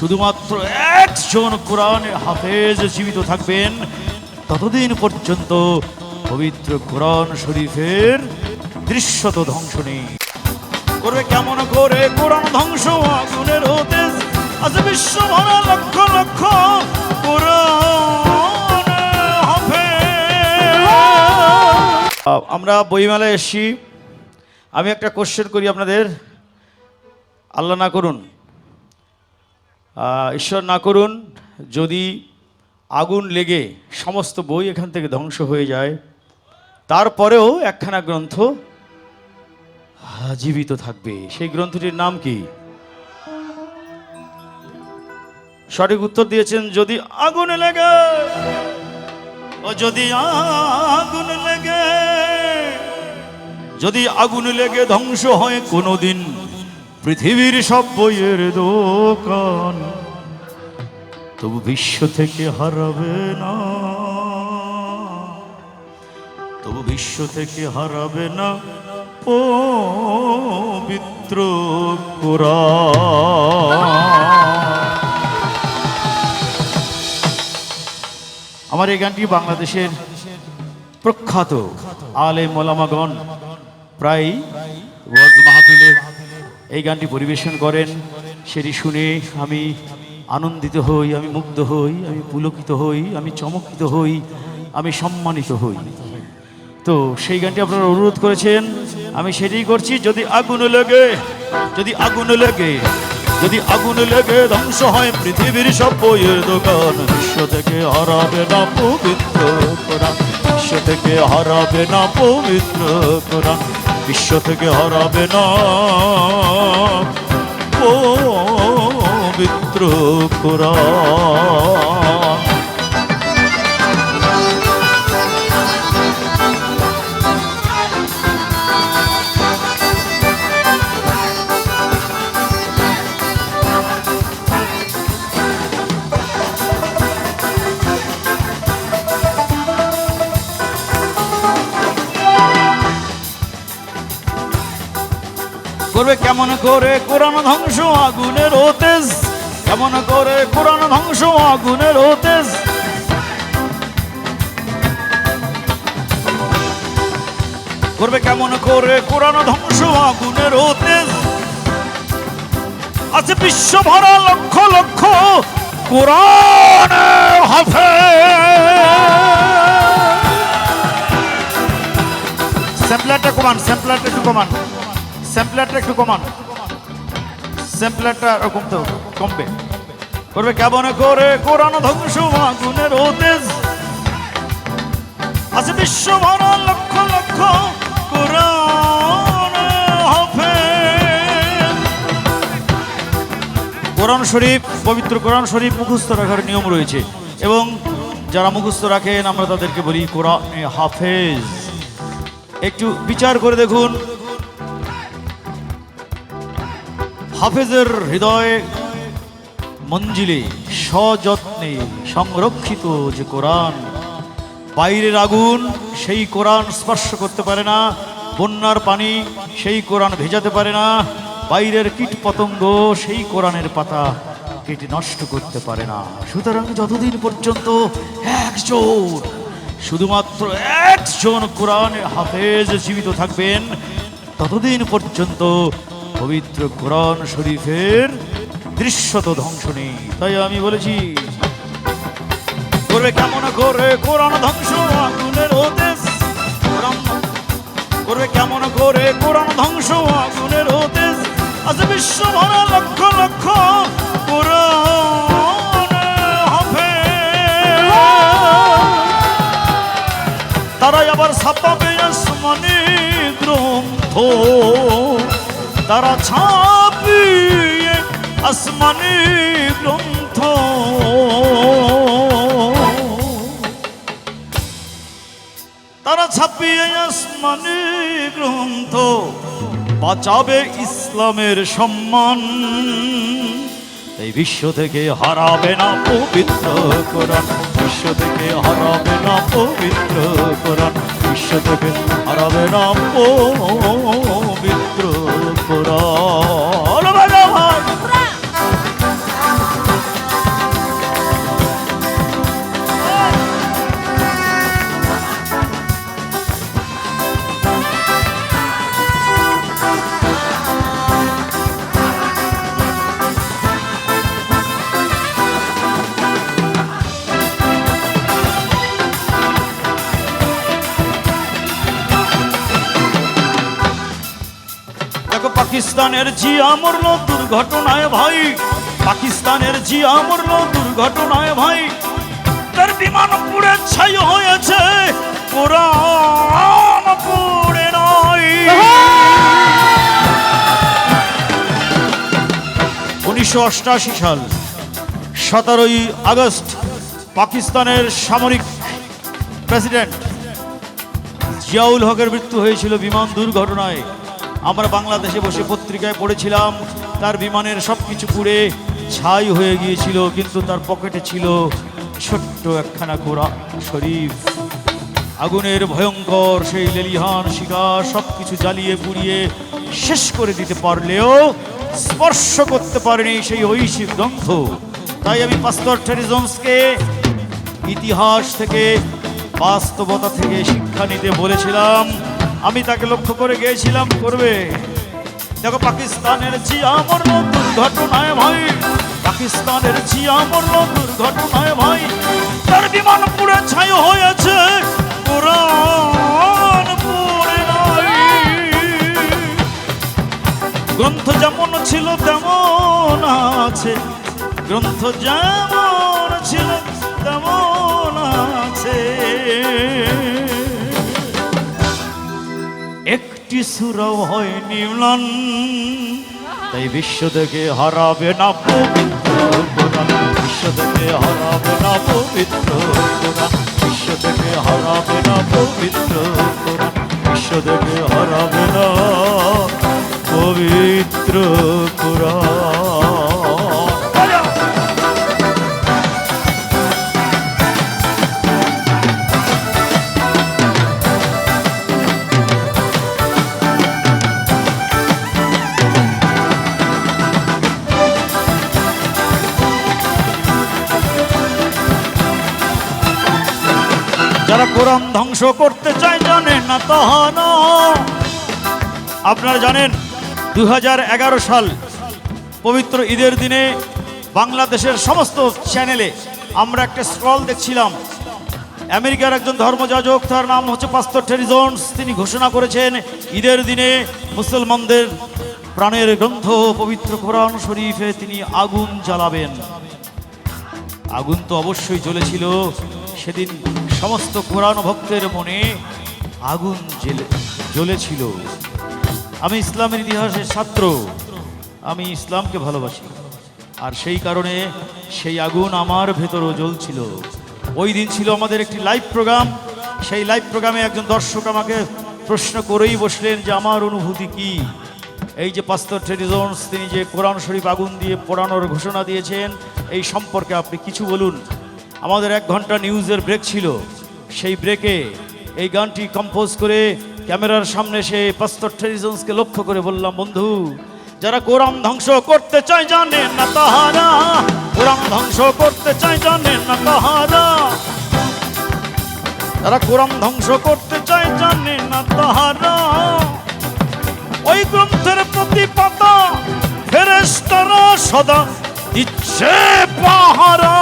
শুধুমাত্র একজন কোরআন হাফেজ জীবিত থাকবেন ততদিন পর্যন্ত পবিত্র কোরআন শরীফের দৃশ্যত ধ্বংস নেই। করবে কেমন করে কোরআন ধ্বংস? আগুনের হতে আছে বিশ্ব ভরা লক্ষ লক্ষ আমরা বইমেলায় এসছি। আমি একটা কোশ্চেন করি আপনাদের। আল্লাহ না করুন। ঈশ্বর না করুন, যদি আগুন লেগে সমস্ত বই এখান থেকে ধ্বংস হয়ে যায়, তারপরেও একখানা গ্রন্থ জীবিত থাকবে। সেই গ্রন্থটির নাম কি? সঠিক উত্তর দিয়েছেন, যদি আগুন লেগে, ও যদি আগুন লেগে, যদি আগুন লেগে ধ্বংস হয় কোনোদিন পৃথিবীর সব বইয়ের দোকান। তবু বিশ্ব থেকে হারাবে না। তবু বিশ্ব থেকে হারাবে না পবিত্র কোরআন। আমার এই গানটি বাংলাদেশের প্রখ্যাত আলে মোলামাগণ প্রায় মাহফিলে এই গানটি পরিবেশন করেন। সেটি শুনে আমি আনন্দিত হই, আমি মুগ্ধ হই, আমি পুলকিত হই, আমি চমকিত হই, আমি সম্মানিত হই। তো সেই গানটি আপনারা অনুরোধ করেছেন। আমি সেটাই করছি, যদি আগুন লেগে, যদি আগুন লেগে, যদি আগুন লেগে ধ্বংস হয় পৃথিবীর সব বইয়ের দোকান, বিশ্ব থেকে হারাবে না পবিত্র কোরআন, বিশ্ব থেকে হারাবে না পবিত্র কোরআন। বিশ্ব থেকে হারাবে না। পবিত্র কোরআন। করবে কেমন করে কোরআন ধ্বংস, আগুনের ওতেজ? কেমন করে কোরআন ধ্বংস, আগুনের ওতেজ? করবে কেমন করে কোরআন ধ্বংস, আগুনের ওতেজ? আছে বিশ্ব ভরা লক্ষ লক্ষ কোরআন হাফে স্যাম্পলারটা কমান, স্যাম্পলারটা একটু কমান। স্যাম্পলারটা একটু কমান। স্যাম্পলারটা এরকম তো কমবে। করবে কেমন করে? কোরআন ধ্বংস আগুনের ওতেজ আছে বিশ্ব ভরা লক্ষ লক্ষ কোরআন কোরআন শরীফ, পবিত্র কোরআন শরীফ মুখস্থ রাখার নিয়ম রয়েছে। এবং যারা মুখস্থ রাখেন, আমরা তাদেরকে বলি কোরআন হাফেজ। একটু বিচার করে দেখুন। হাফেজের হৃদয়ে মঞ্জিলে সযত্নে সংরক্ষিত যে কোরআন, বাইরের আগুন সেই কোরআন স্পর্শ করতে পারে না, বন্যার পানি সেই কোরআন ভেজাতে পারে না, বাইরের কীট পতঙ্গ সেই কোরআনের পাতা কেটে নষ্ট করতে পারে না। সুতরাং যতদিন পর্যন্ত একজন শুধুমাত্র একজন কোরআন হাফেজ জীবিত থাকবেন, ততদিন পর্যন্ত পবিত্র কোরআন শরীফের দৃশ্যত ধ্বংস নেই, তাই আমি বলেছি। করবে কেমন করে কোরআন ধ্বংস? আগুনের কোরআন করবে কেমন করে কোরআন ধ্বংস? আগুনের ওদেশ আছে বিশ্ব ভরা লক্ষ লক্ষ কোরআন হাফেজ। তারাই আবার ছাপাবে আসমানি গ্রন্থ। তারা ছাপিয়ে আসমানি গ্রন্থ। তারা ছাপিয়ে আসমানি গ্রন্থ, বাঁচাবে ইসলামের সম্মান। এই বিশ্ব থেকে হারাবে না পবিত্র কোরআন, বিশ্ব থেকে হারাবে না পবিত্র কোরআন, বিশ্ব থেকে হারাবে না পবিত্র পাকিস্তানের জিয়া মরল দুর্ঘটনায় ভাই। পাকিস্তানের জিয়া মরল দুর্ঘটনায় ভাই। তার বিমান পুড়ে ছাই হয়েছে। কোরআন পুড়ে উনিশশো অষ্টাশি সাল, সতেরোই আগস্ট, পাকিস্তানের সামরিক প্রেসিডেন্ট জিয়াউল হকের মৃত্যু হয়েছিল বিমান দুর্ঘটনায়। আমরা বাংলাদেশে বসে পত্রিকায় পড়েছিলাম, তার বিমানের সব কিছু পুড়ে ছাই হয়ে গিয়েছিল, কিন্তু তার পকেটে ছিল ছোট্ট একখানা কোরআন শরীফ। আগুনের ভয়ঙ্কর সেই লেলিহান শিকার সব কিছু জ্বালিয়ে পুড়িয়ে শেষ করে দিতে পারলেও স্পর্শ করতে পারেনি সেই ঐশিক গ্রন্থ। তাই আমি পাস্তর টেরিজমসকে ইতিহাস থেকে, বাস্তবতা থেকে শিক্ষা নিতে বলেছিলাম। আমি তাকে লক্ষ্য করে গিয়েছিলাম করবে দেখো, পাকিস্তানের মরল দুর্ঘটনায় ভাই পাকিস্তানের মরল দুর্ঘটনায় ভাই তার বিমান পুড়ে ছাই হয়েছে। গ্রন্থ যেমন ছিল, তেমন আছে। গ্রন্থ যেমন ছিল একটি সুরাও হয় নিউলন তাই বিশ্ব থেকে হারাবে না পবিত্র। বিশ্ব থেকে হারাবে না পবিত্র। বিশ্ব থেকে হারাবে না পবিত্র। যারা কোরআন ধ্বংস করতে চায় জানেন না তাহানা আপনারা জানেন দু হাজার এগারো সাল পবিত্র ঈদের দিনে বাংলাদেশের সমস্ত চ্যানেলে আমরা একটা স্ক্রল দেখছিলাম। আমেরিকার একজন ধর্মযাজক, তার নাম হচ্ছে পাস্তর টেরিজন্স তিনি ঘোষণা করেছেন, ঈদের দিনে মুসলমানদের প্রাণের গ্রন্থ, পবিত্র কোরআন শরীফে তিনি আগুন জ্বালাবেন। আগুন তো অবশ্যই জ্বলেছিল, সেদিন সমস্ত কোরআন ভক্তের মনে আগুন জ্বলেছিল। আমি ইসলামের ইতিহাসের ছাত্র। আমি ইসলামকে ভালোবাসি। আর সেই কারণে সেই আগুন আমার ভেতরও জ্বলছিল। ওই দিন ছিল আমাদের একটি লাইভ প্রোগ্রাম। সেই লাইভ প্রোগ্রামে একজন দর্শক আমাকে প্রশ্ন করেই বসলেন যে, আমার অনুভূতি কি? এই যে পাস্তর টেরিজন্স তিনি যে কোরআন শরীফ আগুন দিয়ে পোড়ানোর ঘোষণা দিয়েছেন, এই সম্পর্কে আপনি কিছু বলুন। আমাদের এক ঘণ্টা নিউজের ব্রেক ছিল। সেই ব্রেকে এই গানটি কম্পোজ করে ক্যামেরার সামনে সে পাস্তর টেরিজন্সকে লক্ষ্য করে বললাম, বন্ধু, যারা কোরআন ধ্বংস করতে চায় জানেন না তাহারা। কোরআন ধ্বংস করতে চায় জানেন না তাহারা। তারা কোরআন ধ্বংস করতে চায় জানেন না তাহারা। ওই গ্রন্থের প্রতি পাতা ফেরেশতারা সদা দিচ্ছে পাহারা।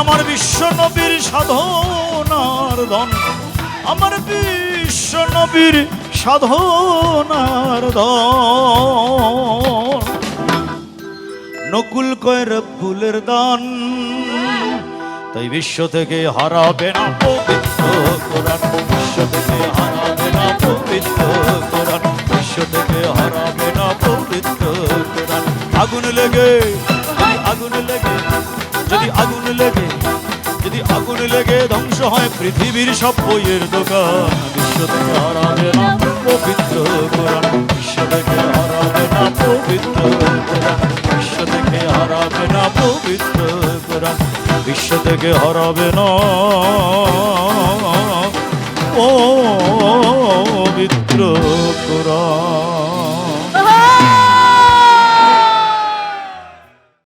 আমার বিশ্ব নবীর সাধনার ধন। আমার বিশ্ব নবীর সাধনার ধন। নকুল কয়ের ফুলের দান, তাই বিশ্ব থেকে হারাবে না পবিত্র কোরআন। বিশ্ব থেকে হারাবে না পবিত্র কোরআন। বিশ্ব থেকে হারাবে না পবিত্র কোরআন। আগুন লেগে আগুন লেগে। আগুন লেগে, যদি আগুন লেগে ধ্বংস হয় পৃথিবীর সব বইয়ের দোকান, বিশ্ব থেকে হারাবে না পবিত্র কোরআন, বিশ্ব থেকে হারাবে না পবিত্র বিশ্ব থেকে হারাবে না পবিত্র কোরআন, বিশ্ব থেকে হারাবে না ও পবিত্র কোরআন।